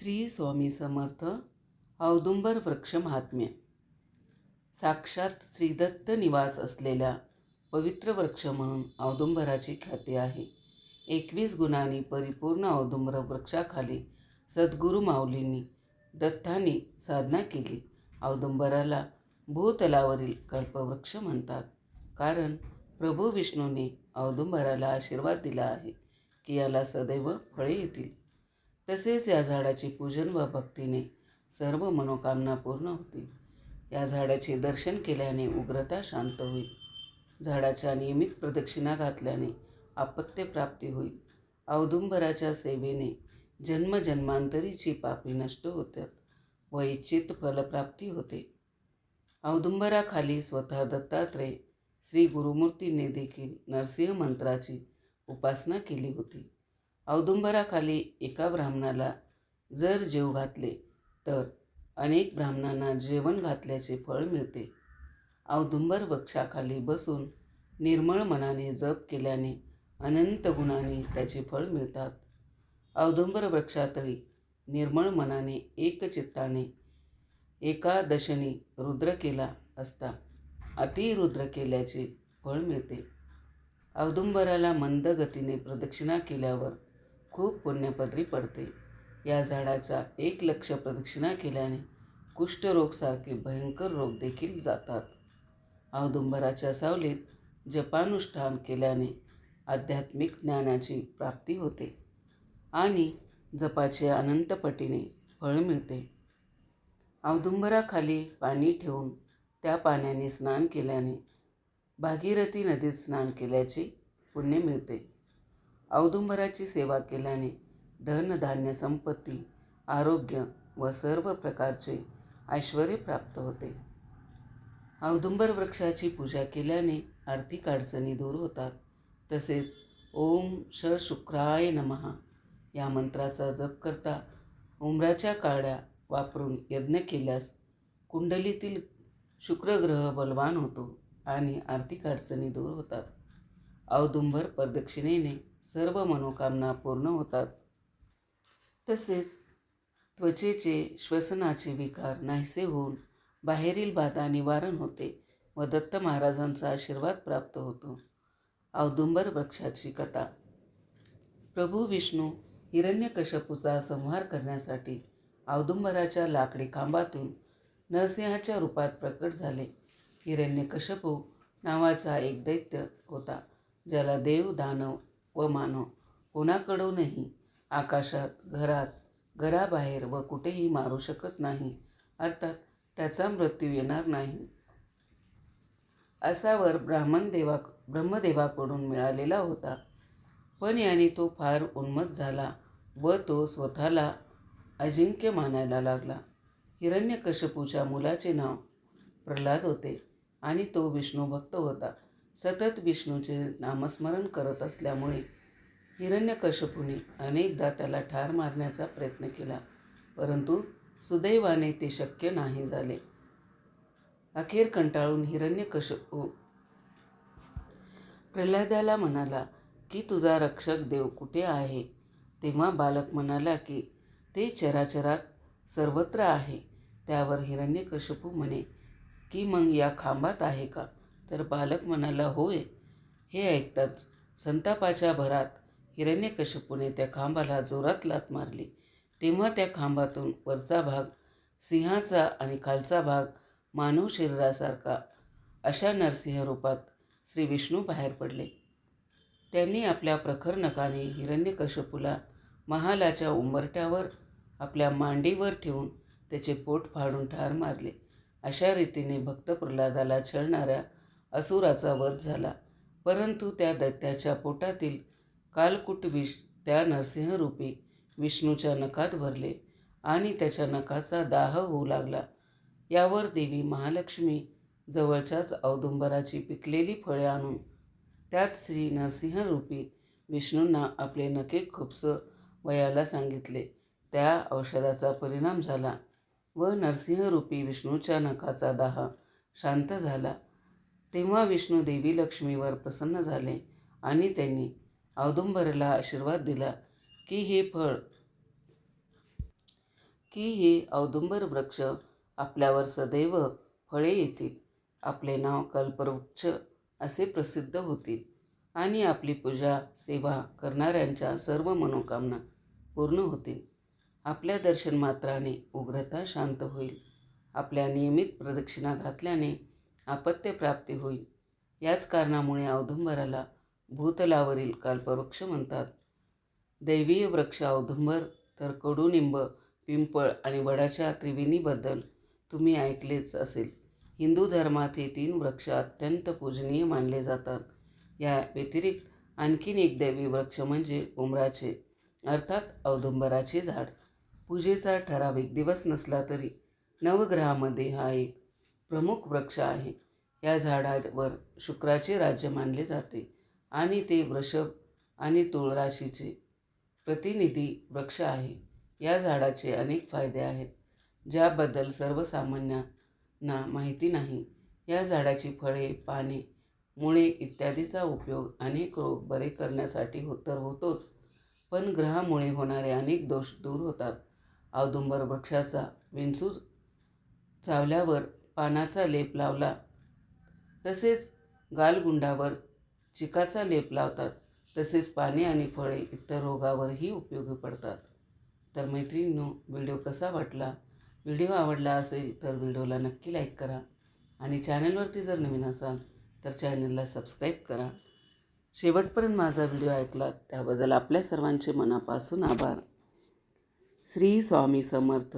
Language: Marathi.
श्री स्वामी समर्थ औदुंबर वृक्ष महात्म्य. साक्षात श्रीदत्त निवास असलेला पवित्र वृक्ष म्हणून औदुंबराची ख्याती आहे. एकवीस गुणांनी परिपूर्ण औदुंबर वृक्षाखाली सद्गुरू माऊलींनी दत्तांनी साधना केली. औदुंबराला भूतलावरील कल्पवृक्ष म्हणतात. कारण प्रभू विष्णूने औदुंबराला आशीर्वाद दिला आहे की याला सदैव फळे येतील. तसेच या झाडाचे पूजन व भक्तीने सर्व मनोकामना पूर्ण होतील. या झाडाचे दर्शन केल्याने उग्रता शांत होईल. झाडाच्या नियमित प्रदक्षिणा घातल्याने आपत्य प्राप्ती होईल. औदुंबराच्या सेवेने जन्मजन्मांतरीची पापी नष्ट होतात व इच्छित फलप्राप्ती होते. औदुंबराखाली स्वतः दत्तात्रय श्री गुरुमूर्तीने देखील नरसिंह मंत्राची उपासना केली होती. औदुंबराखाली एका ब्राह्मणाला जर जेव घातले तर अनेक ब्राह्मणांना जेवण घातल्याचे फळ मिळते. औदुंबर वृक्षाखाली बसून निर्मळ मनाने जप केल्याने अनंत गुणाने त्याचे फळ मिळतात. औदुंबर वृक्षातळी निर्मळ मनाने एकचित्ताने एकादशनी रुद्र केला असता अतिरुद्र केल्याचे फळ मिळते. औदुंबराला मंद गतीने प्रदक्षिणा केल्यावर खूप पुण्यपदरी पडते. या झाडाचा एक लक्ष प्रदक्षिणा केल्याने कुष्ठरोगसारखे भयंकर रोग देखील जातात. औदुंबराच्या सावलीत जपानुष्ठान केल्याने आध्यात्मिक ज्ञानाची प्राप्ती होते आणि जपाचे अनंतपटीने फळ मिळते. औदुंबराखाली पाणी ठेवून त्या पाण्याने स्नान केल्याने भागीरथी नदीत स्नान केल्याचे पुण्य मिळते. औदुंबराची सेवा केल्याने धनधान्य संपत्ती आरोग्य व सर्व प्रकारचे ऐश्वर प्राप्त होते. औदुंबर वृक्षाची पूजा केल्याने आर्थिक अडचणी दूर होतात. तसेच ओम श शुक्राय नमहा या मंत्राचा जप करता उमराच्या काड्या वापरून यज्ञ केल्यास कुंडलीतील शुक्रग्रह बलवान होतो आणि आर्थिक अडचणी दूर होतात. औदुंबर प्रदक्षिणेने सर्व मनोकामना पूर्ण होतात. तसेच त्वचेचे श्वसनाचे विकार नाहीसे होऊन बाहेरील बाधा निवारण होते व दत्त महाराजांचा आशीर्वाद प्राप्त होतो. औदुंबर वृक्षाची कथा. प्रभू विष्णू हिरण्यकशपूचा संहार करण्यासाठी औदुंबराच्या लाकडी खांबातून नरसिंहाच्या रूपात प्रकट झाले. हिरण्यकशपू नावाचा एक दैत्य होता ज्याला देव दानव व मानव कोणाकडूनही आकाशात घरात घराबाहेर व कुठेही मारू शकत नाही. अर्थात त्याचा मृत्यू येणार नाही. असा वर ब्राह्मण देवा ब्रह्मदेवाकडून मिळालेला होता. पण याने तो फार उन्मत झाला व तो स्वतःला अजिंक्य मानायला लागला. हिरण्यकशपूच्या मुलाचे नाव प्रल्हाद होते आणि तो विष्णू भक्त होता. सतत विष्णूचे नामस्मरण करत असल्यामुळे हिरण्यकशपूने अनेकदा त्याला ठार मारण्याचा प्रयत्न केला परंतु सुदैवाने ते शक्य नाही झाले. अखेर कंटाळून हिरण्यकशपू प्रल्हादाला म्हणाला की तुझा रक्षक देव कुठे आहे? तेव्हा बालक म्हणाला की ते चराचरात सर्वत्र आहे. त्यावर हिरण्यकशपू म्हणे की मग या खांबात आहे का? तर बालक म्हणाला होय. हे ऐकताच संतापाच्या भरात हिरण्यकशपूने त्या खांबाला जोरात लात मारली. तेव्हा त्या खांबातून वरचा भाग सिंहाचा आणि खालचा भाग मानव शरीरासारखा अशा नरसिंह रूपात श्री विष्णू बाहेर पडले. त्यांनी आपल्या प्रखर नकाने हिरण्यकश्यपूला महालाच्या उंबरट्यावर आपल्या मांडीवर ठेवून त्याचे पोट फाडून ठार मारले. अशा रीतीने भक्त प्रल्हादाला छळणाऱ्या असुराचा वध झाला. परंतु त्या दैत्याच्या पोटातील कालकुट विष त्या नरसिंहरूपी विष्णूच्या नखात भरले आणि त्याच्या नखाचा दाह होऊ लागला. यावर देवी महालक्ष्मी जवळच्याच औदुंबराची पिकलेली फळे आणून त्यात श्री नरसिंहरूपी विष्णूंना आपले नखे खुपस वयाला सांगितले. त्या औषधाचा परिणाम झाला व नरसिंहरूपी विष्णूच्या नखाचा दाह शांत झाला. तेव्हा विष्णू देवी लक्ष्मीवर प्रसन्न झाले आणि त्यांनी औदुंबरला आशीर्वाद दिला की हे फळ की हे औदुंबर वृक्ष आपल्यावर सदैव फळे येतील. आपले नाव कल्पवृक्ष असे प्रसिद्ध होतील आणि आपली पूजा सेवा करणाऱ्यांच्या सर्व मनोकामना पूर्ण होतील. आपल्या दर्शन मात्राने उग्रता शांत होईल. आपल्या नियमित प्रदक्षिणा घातल्याने आपत्यप्राप्ती होईल. याच कारणामुळे औदुंबराला भूतलावरील कल्पवृक्ष म्हणतात. दैवीय वृक्ष औदुंबर तर कडुनिंब पिंपळ आणि वडाच्या त्रिवेणीबद्दल तुम्ही ऐकलेच असेल. हिंदू धर्मात हे तीन वृक्ष अत्यंत पूजनीय मानले जातात. या व्यतिरिक्त आणखीन एक दैवी वृक्ष म्हणजे उमराचे अर्थात औदुंबराचे झाड. पूजेचा ठराविक दिवस नसला तरी नवग्रहामध्ये हा एक प्रमुख वृक्ष आहे. या झाडावर शुक्राचे राज्य मानले जाते आणि ते वृषभ आणि तुळ राशीचे प्रतिनिधी वृक्ष आहे. या झाडाचे अनेक फायदे आहेत ज्याबद्दल सर्वसामान्यांना माहिती नाही. या झाडाची फळे पाने मुळे इत्यादीचा उपयोग अनेक रोग बरे करण्यासाठी हो तर होतोच पण ग्रहामुळे होणारे अनेक दोष दूर होतात. औदुंबर वृक्षाचा विंचू चावल्यावर पानाचा लेप लावला. तसेच गालगुंडावर चिकाचा लेप लावतात. तसेच पाने आणि फळे इतर रोगावरही उपयोगी पडतात. तर मैत्रिणींनो व्हिडिओ कसा वाटला? व्हिडिओ आवडला असेल तर व्हिडिओला नक्की लाईक करा आणि चॅनलवरती जर नवीन असाल तर चॅनलला सबस्क्राईब करा. शेवटपर्यंत माझा व्हिडिओ ऐकला त्याबद्दल आपल्या सर्वांचे मनापासून आभार. श्री स्वामी समर्थ.